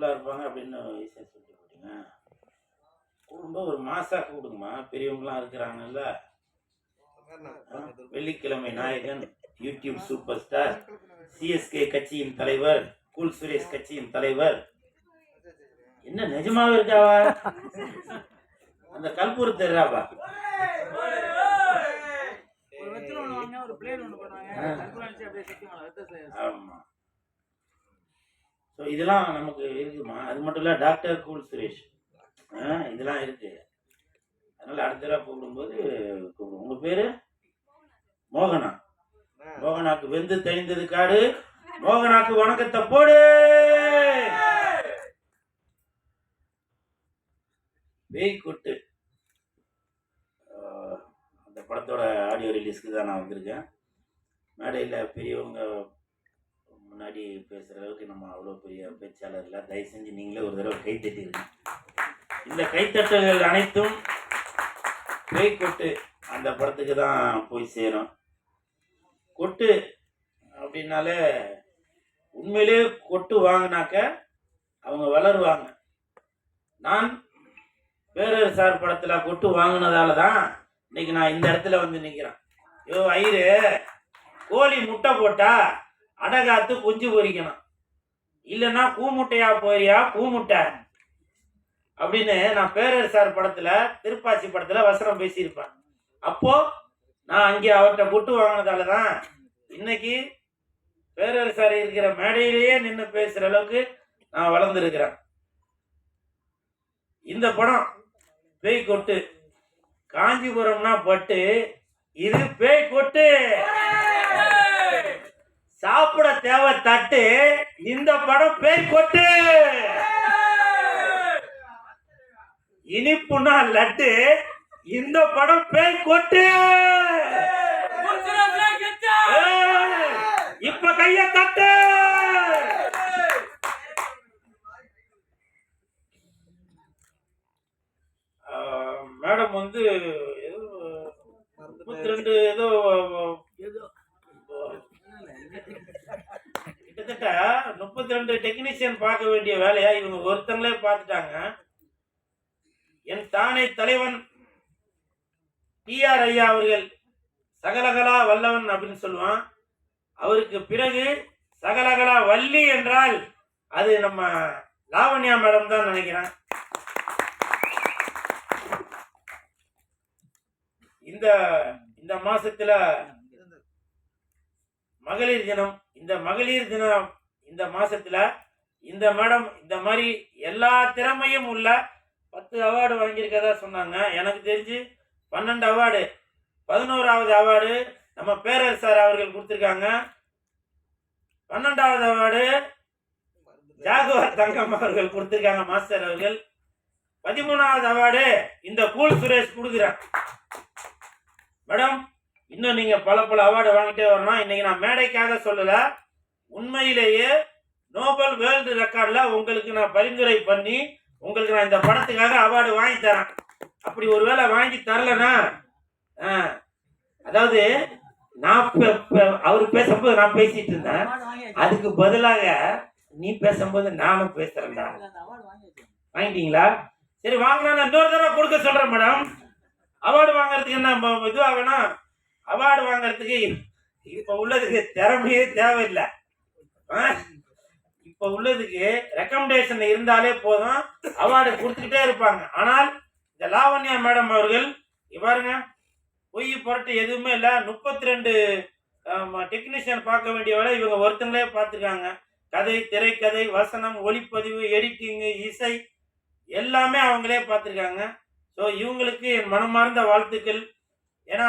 கூலாக இருப்பாங்க அப்படின்னு ஈஸியாக சொல்லிட்டு போட்டீங்க. கூடும்போது ஒரு மாசா கூடுங்கம்மா. பெரியவங்களாம் இருக்கிறாங்கல்ல. வெள்ளிக்கிழமை நாயகன் யூடியூப் சூப்பர் ஸ்டார் சிஎஸ்கே கட்சியின் தலைவர் கூல் சுரேஷ் கட்சியின் தலைவர். என்ன நிஜமாவே இருக்காவா அந்த கல்பூர் தெரியாவா. ஆமா. ஸோ இதெல்லாம் நமக்கு இருக்குமா? அது மட்டும் இல்லை டாக்டர் கூல் சுரேஷ். இதெல்லாம் இருக்கு. அதனால அடுத்த தடவை கூப்பிடும்போது கூப்பிடுவோம். உங்க பேரு? மோகனா. மோகனாக்கு வெந்து தெளிந்தது காடு. மோகனாக்கு வணக்கத்தை போடு! பேய் கொட்டு. அந்த படத்தோட ஆடியோ ரிலீஸ்க்கு தான் நான் வந்திருக்கேன். மேடையில் பெரியவங்க முன்னாடி பேசுகிற அளவுக்கு நம்ம அவ்வளோ பெரிய பேச்சாளர் இல்லை. தயவு செஞ்சு நீங்களே ஒரு தடவை கை தட்டிடுங்க இந்த கைத்தட்டல்கள் அனைத்தும் பேய் கொட்டு அந்த படத்துக்கு தான் போய் சேரும். கொட்டு அப்படின்னாலே உண்மையிலே கொட்டு வாங்கினாக்க அவங்க வளருவாங்க. நான் பேரர் சார் படத்தில் கொட்டு வாங்கினதால தான் இன்னைக்கு நான் இந்த இடத்துல வந்து நிற்கிறேன் ஐயோ ஐயரு கோழி முட்டை போட்டா அடகாத்து குஞ்சு பொரிக்கணும் இல்லைன்னா கூமுட்டையா போறியா? கூமுட்டை. அப்படின்னு நான் பேரரசார் படத்தில் படத்துல திருப்பாச்சி படத்துல வசனம் பேசியிருப்பேன். அப்போ நான் அங்கே அவர்கிட்ட புட்டு வாங்கினதால தான் இன்னைக்கு பேரரசார் இருக்கிற மேடையிலேயே நின்று பேசுற அளவுக்கு நான் வளர்ந்துருக்கிறேன். இந்த படம் பேய் கொட்டு. காஞ்சிபுரம்னா பட்டு. இது பேய் கொட்டு. சாப்பிட தேவை தட்டு இந்த படம் பேர் கொட்டு. இனிப்புனா லட்டு இந்த படம் பேய் கொட்டு. இப்ப கைய தட்டு. மேடம் வந்து ஏதோ முப்பத்தி ரெண்டு ஏதோ ஏதோ கிட்டத்தட்ட முப்பத்தி ரெண்டு டெக்னீஷியன் பார்க்க வேண்டிய வேலையா இவங்க ஒருத்தங்களே பார்த்துட்டாங்க. என் தானே தலைவன் டிஆர் ஐயா அவர்கள் சகலகலா வல்லவன் அப்படின்னு சொல்லுவான். அவருக்கு பிறகு சகலகலா வள்ளி என்றால் அது நம்ம லாவண்யா மேடம் தான் நினைக்கிறேன். இந்த இந்த மாசத்துல மகளிர் தினம் இந்த மகளிர் தினம் இந்த மாசத்துல இந்த மேடம் இந்த மாதிரி எல்லா திறமையும் உள்ள பத்து அவார்டு வாங்கியிருக்கதா சொன்னாங்க. எனக்கு தெரிஞ்சு பன்னெண்டு அவார்டு பதினோராவது அவார்டு நம்ம பேரர் சார் அவர்கள் கொடுத்துருக்காங்க. பன்னெண்டாவது அவார்டு ஜாகுவார் தங்கம் அவர்கள் கொடுத்துருக்காங்க மாஸ்டர் அவர்கள். பதிமூணாவது அவார்டு இந்த கூல் சுரேஷ் கொடுக்குறேன் மேடம் இன்னும் நீங்க பல பல அவார்டு வாங்கிட்டே வரணும். இன்னைக்கு நான் மேடைக்காக சொல்லல. உண்மையிலேயே நோபல் வேர்ல்டு ரெக்கார்ட்ல உங்களுக்கு நான் பரிந்துரை பண்ணி உங்களுக்கு நான் இந்த படத்துக்காக அவார்டு வாங்கி தரேன். அப்படி ஒருவேளை வாங்கி தரலனா அதாவது நான் அவர் பேசும்போது நான் பேசிட்டு இருந்தேன். அதுக்கு பதிலாக நீ பேசும்போது நானும் பேசுறேன்டா. வாங்கிட்டீங்களா? சரி வாங்கினா நான் இன்னொரு தடவை கொடுக்க சொல்றேன் மேடம் அவார்டு வாங்குறதுக்கு என்ன ம- இதுவா வேணும் அவார்டு வாங்குறதுக்கு இப்ப உள்ளதுக்கு திறமையே தேவையில்லை. இப்போ இப்ப உள்ளதுக்கு ரெக்கமெண்டேஷன் இருந்தாலே போதும். அவார்டு கொடுத்துக்கிட்டே இருப்பாங்க. ஆனால் இந்த லாவண்யா மேடம் அவர்கள் இங்க பாருங்க பொய் புரட்டு எதுவுமே இல்லை. முப்பத்தி ரெண்டு டெக்னீஷியன் பார்க்க வேண்டிய வேலை இவங்க ஒருத்தங்களே பார்த்துருக்காங்க. கதை திரைக்கதை வசனம் ஒளிப்பதிவு எடிட்டிங்கு இசை எல்லாமே அவங்களே பார்த்துருக்காங்க. ஸோ இவங்களுக்கு என் மனமார்ந்த வாழ்த்துக்கள். ஏன்னா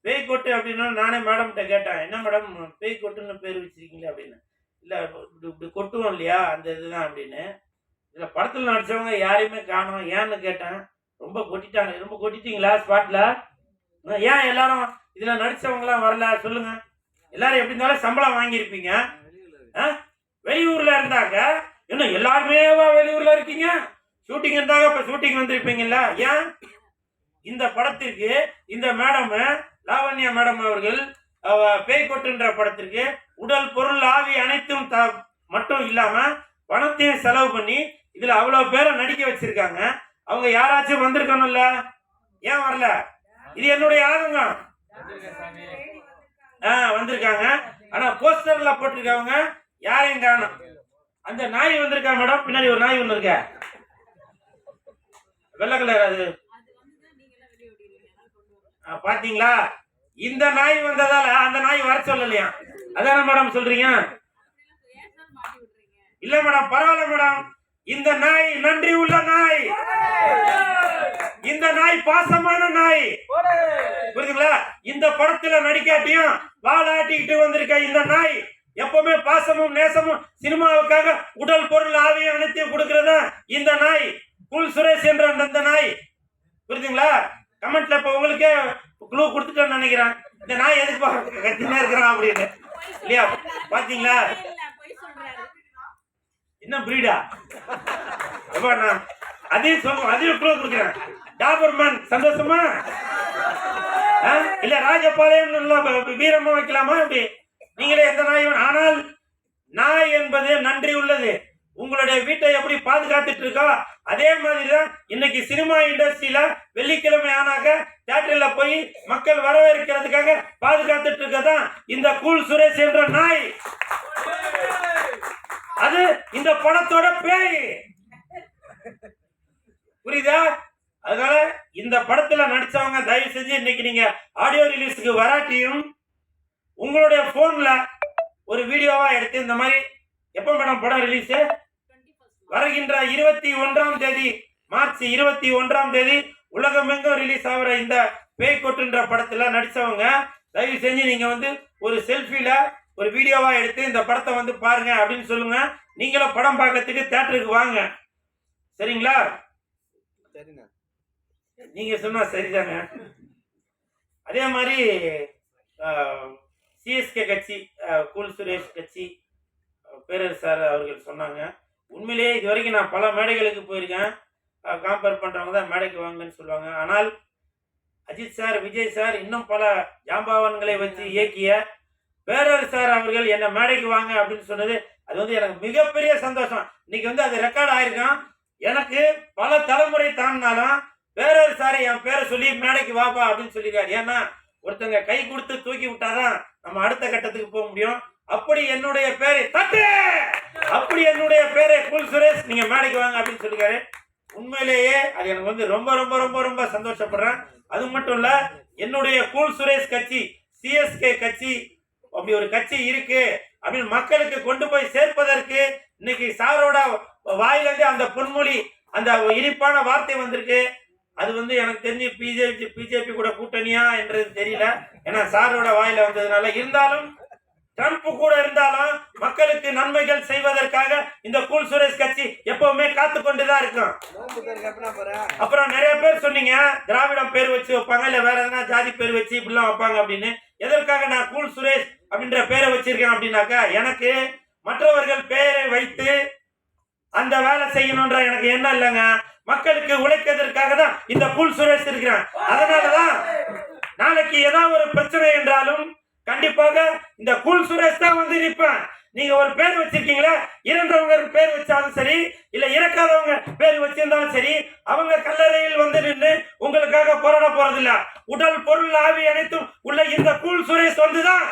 பேய் கொட்டு அப்படின்னா நானே மேடம்கிட்ட கேட்டேன். என்ன மேடம் பேய் கொட்டுன்னு பேர் வச்சிருக்கீங்களே அப்படின்னு. இல்லை இப்படி இப்படி கொட்டுவோம் இல்லையா? அந்த இதுதான் அப்படின்னு. இதில் படத்தில் நடித்தவங்க யாரையுமே காணோம். ஏன்னு கேட்டேன். ரொம்ப கொட்டிட்டாங்க. ரொம்ப கொட்டிட்டீங்களா ஸ்பாட்டில் ஏன் எல்லாரும் இதில் நடித்தவங்களாம் வரல? சொல்லுங்க. எல்லாரும் எப்படி இருந்தாலும் சம்பளம் வாங்கியிருப்பீங்க. வெளியூரில் ஆ? இருந்தாங்க இன்னும் எல்லாருமே வெளியூரில் இருக்கீங்க? ஷூட்டிங் இருந்தாங்க இப்போ ஷூட்டிங் வந்திருப்பீங்களா ஏன்? இந்த படத்திற்கு இந்த மேடம் லாவண்யா மேடம் அவர்கள் பேய் கொட்டுன்ற படத்திற்கு உடல் பொருள் ஆவி அனைத்தும் த மட்டும் இல்லாம பணத்தையும் செலவு பண்ணி இதுல அவ்வளவு பேரை நடிக்க வச்சிருக்காங்க. அவங்க யாராச்சும் வந்திருக்கணும்ல? ஏன் வரல? இது என்னுடைய ஆதங்கம். ஆ வந்திருக்காங்க. ஆனா போஸ்டர்ல போட்டிருக்கவங்க யாரையும் காணும். அந்த நாய் வந்திருக்கா மேடம்? பின்னாடி ஒரு நாய் ஒன்று இருக்க. வெள்ளை கலர் அது. பாத்தீங்களா? இந்த நாய் வந்ததால அந்த நாய் வர சொல்லலையா? அதான மேடம் சொல்றீங்க? இல்ல மேடம் பரவாயில்ல மேடம் இந்த நாய் நன்றி உள்ள நாய். இந்த நாய் பாசமான நாய். புரியுதுங்களா? இந்த படத்துல நடிக்காட்டியும் வாழாட்டிக்கிட்டு வந்திருக்க இந்த நாய் எப்பவுமே பாசமும் நேசமும் சினிமாவுக்காக உடல் பொருள் ஆவியம் அனைத்தையும் கொடுக்கறதா இந்த நாய்? குல் சுரேஷ் என்ற அந்த நாய். புரியுதுங்களா? கமெண்ட்ல இப்ப உங்களுக்கே க்ளூ கொடுத்துட்டேன்னு நினைக்கிறேன். இந்த நாய் எதுக்கு பா- கத்தினே இருக்கிறான் அப்படின்னு. இல்லையா? பாத்தீங்களா? என்ன பிரீடா எப்பா நான் அதையும் சொல்லுவோம் அதையும் க்ளூ கொடுக்குறேன். டாபர்மேன் சந்தோஷமா? ஆ? இல்ல ராஜபாளையம் வீரமா வைக்கலாமா அப்படி நீங்களே எந்த நாயும் ஆனால் நாய் என்பது நன்றி உள்ளது. உங்களுடைய வீட்டை எப்படி பாதுகாத்துட்டு இருக்கோ? அதே மாதிரி தான் இன்னைக்கு சினிமா இண்டஸ்ட்ரியில வெள்ளிக்கிழமை ஆனாக்க தியேட்டர்ல போய் மக்கள் வரவேற்கிறதுக்காக பாதுகாத்துட்டு இருக்கதான் இந்த கூல் சுரேஷ் என்ற நாய். அது இந்த படத்தோட பேய். புரியுதா? அதனால இந்த படத்துல நடிச்சவங்க தயவு செஞ்சு இன்னைக்கு நீங்க ஆடியோ ரிலீஸுக்கு வராட்டியும் உங்களுடைய போன்ல ஒரு வீடியோவா எடுத்து இந்த மாதிரி எப்போ மேடம் படம் ரிலீஸ் வருகின்ற இருபத்தி ஒன்றாம் தேதி மார்ச் இருபத்தி ஒன்றாம் தேதி உலகமெங்கும் ரிலீஸ் ஆகிற இந்த பேய் கொட்டுன்ற படத்துல நடிச்சவங்க தயவு செஞ்சு நீங்க வந்து ஒரு செல்ஃபில ஒரு வீடியோவா எடுத்து இந்த படத்தை வந்து பாருங்க அப்படின்னு சொல்லுங்க. நீங்களும் படம் பார்க்கறதுக்கு தேட்டருக்கு வாங்க. சரிங்களா? சரிண்ணா. நீங்க சொன்னா சரிதாங்க அதே மாதிரி சிஎஸ்கே கட்சி கூல் சுரேஷ் கட்சி அஹ், பேரரசு சார் அவர்கள் சொன்னாங்க. உண்மையிலேயே இது வரைக்கும் நான் பல மேடைகளுக்கு போயிருக்கேன். காம்பேர் பண்ணுறவங்க தான் மேடைக்கு வாங்கன்னு சொல்லுவாங்க. ஆனால் அஜித் சார் விஜய் சார் இன்னும் பல ஜாம்பவான்களை வச்சு இயக்கிய பேரர் சார் அவர்கள் என்னை மேடைக்கு வாங்க அப்படின்னு சொன்னது அது வந்து எனக்கு மிகப்பெரிய சந்தோஷம். இன்னைக்கு வந்து அது ரெக்கார்ட் ஆயிருக்கான். எனக்கு பல தலைமுறை தாண்டினாலும் பேரர் சாரை என் பேரை சொல்லி மேடைக்கு வாப்பா அப்படின்னு சொல்லியிருக்காரு. ஏன்னா ஒருத்தங்க கை கொடுத்து தூக்கி விட்டாதான் நம்ம அடுத்த கட்டத்துக்கு போக முடியும். அப்படி என்னுடைய பேரை தட்டு! அப்படி என்னுடைய பேரை புல் சுரேஷ் நீங்க மேடைக்கு வாங்க அப்படின்னு சொல்லிருக்காரு உண்மையிலேயே அது எனக்கு வந்து ரொம்ப ரொம்ப ரொம்ப ரொம்ப சந்தோஷப்படுறேன். அது மட்டும் இல்ல என்னுடைய கூல் சுரேஷ் கட்சி சிஎஸ்கே கட்சி அப்படி ஒரு கட்சி இருக்கு அப்படின்னு மக்களுக்கு கொண்டு போய் சேர்ப்பதற்கு இன்னைக்கு சாரோட வாயிலிருந்து அந்த பொன்மொழி அந்த இனிப்பான வார்த்தை வந்திருக்கு. அது வந்து எனக்கு தெரிஞ்சு பிஜேபி பிஜேபி கூட கூட்டணியா என்றது தெரியல. ஏன்னா சாரோட வாயில வந்ததுனால இருந்தாலும் ட்ரம்ப் கூட இருந்தாலும் மக்களுக்கு நன்மைகள் செய்வதற்காக இந்த கூல் சுரேஷ் கட்சி எப்பவுமே காத்து கொண்டுதான் இருக்கும் அப்புறம் நிறைய பேர் சொன்னீங்க திராவிடம் பேர் வச்சு வைப்பாங்க இல்ல வேற எதனா ஜாதி பேர் வச்சு இப்படிலாம் வைப்பாங்க அப்படின்னு. எதற்காக நான் கூல் சுரேஷ் அப்படின்ற பேரை வச்சிருக்கேன் அப்படின்னாக்கா எனக்கு மற்றவர்கள் பெயரை வைத்து அந்த வேலை செய்யணும்ன்ற எனக்கு என்ன இல்லைங்க. மக்களுக்கு உழைக்கிறதுக்காக தான் இந்த கூல் சுரேஷ் இருக்கிறேன். அதனாலதான் நாளைக்கு ஏதாவது ஒரு பிரச்சனை என்றாலும் கண்டிப்பாக இந்த கூல் சுரேஷ் தான் வந்து நிற்பேன் நீங்க ஒரு பேர் வச்சிருக்கீங்களா? இறந்தவங்க பேர் வச்சாலும் சரி இல்ல இறக்காதவங்க பேர் வச்சிருந்தாலும் சரி அவங்க கல்லறையில் வந்து நின்று உங்களுக்காக போராட போறதில்ல. உடல் பொருள் ஆவி அனைத்தும் உள்ள இந்த கூல் சுரேஷ் வந்துதான்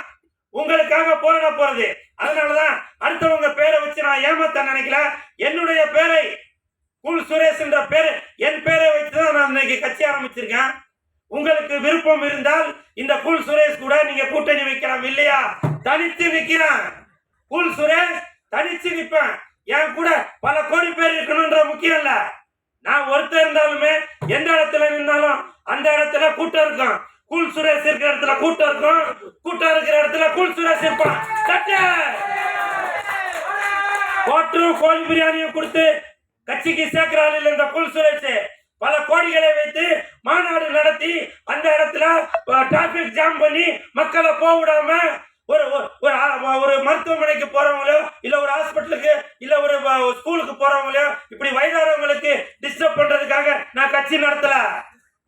உங்களுக்காக போராட போறது. அதனாலதான் அடுத்தவங்க பேரை வச்சு நான் ஏமாத்த நினைக்கல. என்னுடைய பேரை கூல் சுரேஷ் என்ற பேரு என் பேரை வச்சு தான் நான் இன்னைக்கு கட்சி ஆரம்பிச்சிருக்கேன். உங்களுக்கு விருப்பம் இருந்தால் இந்த கூல் சுரேஷ் கூட நீங்க கூட்டணி வைக்கலாம் இல்லையா? தனித்து நிக்கிறான். கூல் சுரேஷ் தனிச்சு நிற்பேன் என் கூட பல கோடி பேர் இருக்கணும்ன்ற முக்கியம் இல்ல. நான் ஒருத்தர் இருந்தாலுமே எந்த இடத்துல நின்னாலும் அந்த இடத்துல கூட்டம் இருக்கும். கூல் சுரேஷ் இருக்கிற இடத்துல கூட்டம் இருக்கும். கூட்டம் இருக்கிற இடத்துல கூல் சுரேஷ் இருப்பான். தட்டு! கோழி பிரியாணியும் கொடுத்து கட்சிக்கு சேர்க்கிறாள் இந்த கூல் சுரேஷ். பல கோடிகளை வைத்து மாநாடு நடத்தி அந்த இடத்துல டிராபிக் ஜாம் பண்ணி மக்களை போக விடாம ஒரு ஒரு- ஒரு மருத்துவமனைக்கு போறவங்களோ இல்ல ஒரு ஹாஸ்பிட்டலுக்கு இல்ல ஒரு ஸ்கூலுக்கு போறவங்களோ இப்படி வயதானவங்களுக்கு டிஸ்டர்ப் பண்றதுக்காக நான் கட்சி நடத்தல.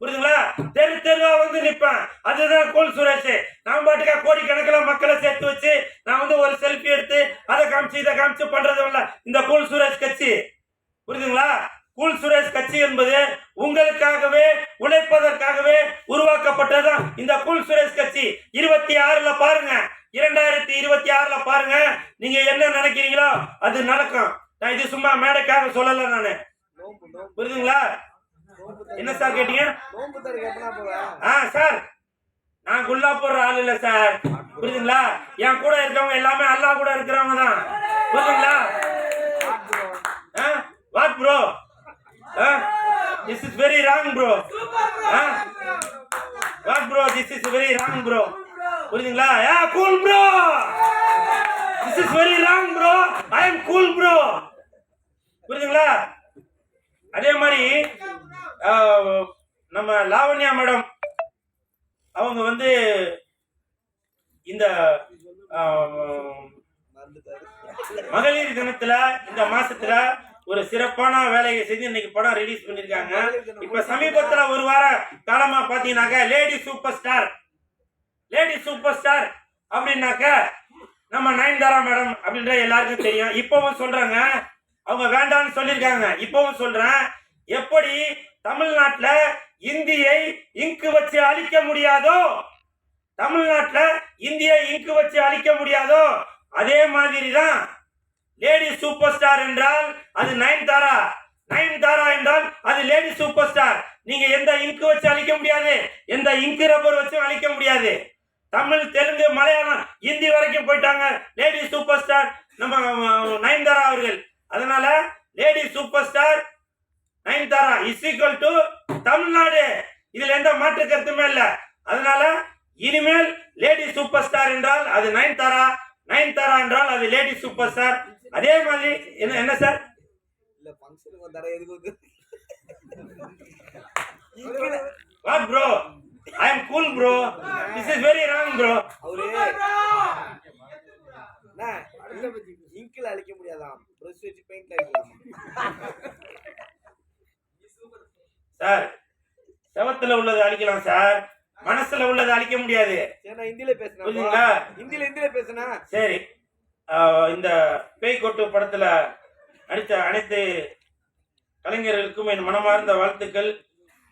புரியுதுங்களா? தெரு தெருவா வந்து நிற்பேன் அதுதான் கோல் சுரேஷ். நான் பாட்டுக்கா கோடிக்கணக்கில் மக்களை சேர்த்து வச்சு நான் வந்து ஒரு செல்ஃபி எடுத்து அதை காமிச்சு இதை காமிச்சு பண்றது உழைப்பதல்ல இந்த கூல் சுரேஷ் கட்சி. புரியுதுங்களா? கூல் சுரேஷ் கட்சி என்பது உங்களுக்காகவே உழைப்பதற்காகவே உருவாக்கப்பட்டதுதான் இந்த கூல் சுரேஷ் கட்சி இருபத்தி ஆறுல பாருங்க. இரண்டாயிரத்தி இருபத்தி ஆறுல பாருங்க. நீங்க என்ன நினைக்கிறீங்களோ அது நடக்கும். நான் இது சும்மா மேடைக்காக சொல்லல நானு. புரியுதுங்களா? என்ன சார் கேட்டீங்க? ஆ சார். நான் குல்லா போடுற ஆள் இல்ல சார். புரியுதுங்களா? என் கூட இருக்கவங்க எல்லாமே அல்லா கூட இருக்கிறவங்க தான். புரியுதுங்களா? What bro this is very wrong bro what bro this is very wrong bro புரியுதுங்களா? Yeah cool bro this is very wrong bro I am cool bro புரியுதுங்களா? அதே மாதிரி நம்ம லாவண்யா மேடம் அவங்க வந்து இந்த மகளிர் தினத்துல இந்த மாசத்துல ஒரு சிறப்பான வேலையை செஞ்சு இன்னைக்கு படம் ரிலீஸ் பண்ணிருக்காங்க. இப்ப சமீபத்துல ஒரு வார காலமா பாத்தீங்கன்னாக்க lady superstar lady superstar அப்படின்னாக்க நம்ம நயன்தாரா மேடம் அப்படின்ற எல்லாருக்கும் தெரியும். இப்பவும் சொல்றாங்க. அவங்க வேண்டாம்னு சொல்லியிருக்காங்க. இப்பவும் சொல்றேன். எப்படி தமிழ்நாட்டுல இந்தியை இங்கு வச்சு அழிக்க முடியாதோ தமிழ்நாட்டுல இந்தியை இங்கு வச்சு அழிக்க முடியாதோ அதே மாதிரி தான் லேடி சூப்பர் ஸ்டார் என்றால் அது நயன்தாரா நயன்தாரா என்றால் அது லேடி சூப்பர் ஸ்டார் நீங்க எந்த இங்கு வச்சு அழிக்க முடியாது. எந்த இங்கு ரப்பர் வச்சும் அழிக்க முடியாது. தமிழ் தெலுங்கு மலையாளம் ஹிந்தி வரைக்கும் போயிட்டாங்க லேடி சூப்பர் ஸ்டார் நம்ம நயன்தாரா அவர்கள். அதனால lady superstar Nayanthara is equal to Tamil Nadu. இதுல எந்த மாற்று கருத்துமே இல்ல. அதனால இனிமேல் லேடி சூப்பர் ஸ்டார் என்றால் அது நயன்தாரா நயன்தாரா என்றால் அது லேடி சூப்பர் ஸ்டார் அதே மாதிரி என்ன என்ன சார் இல்ல ஃபங்க்ஷனுக்கு வந்தாரா எதுக்கு what bro I am cool bro this is very wrong bro அவரு என்ன? இங்கில் அழிக்க முடியாதாம் ப்ரஷ் வச்சு பெயிண்ட் அடிக்கலாம் சார் செவத்துல உள்ளது அழிக்கலாம் சார் மனசுல உள்ளது அழிக்க முடியாது. சரி நான் ஹிந்தில பேசுனேன் புரியுதுங்களா? ஹிந்தில ஹிந்தில பேசுனா சரி. இந்த பேய் கொட்டு நடித்த அனைத்து கலைஞர்களுக்கும் என் மனமார்ந்த வாழ்த்துக்கள்.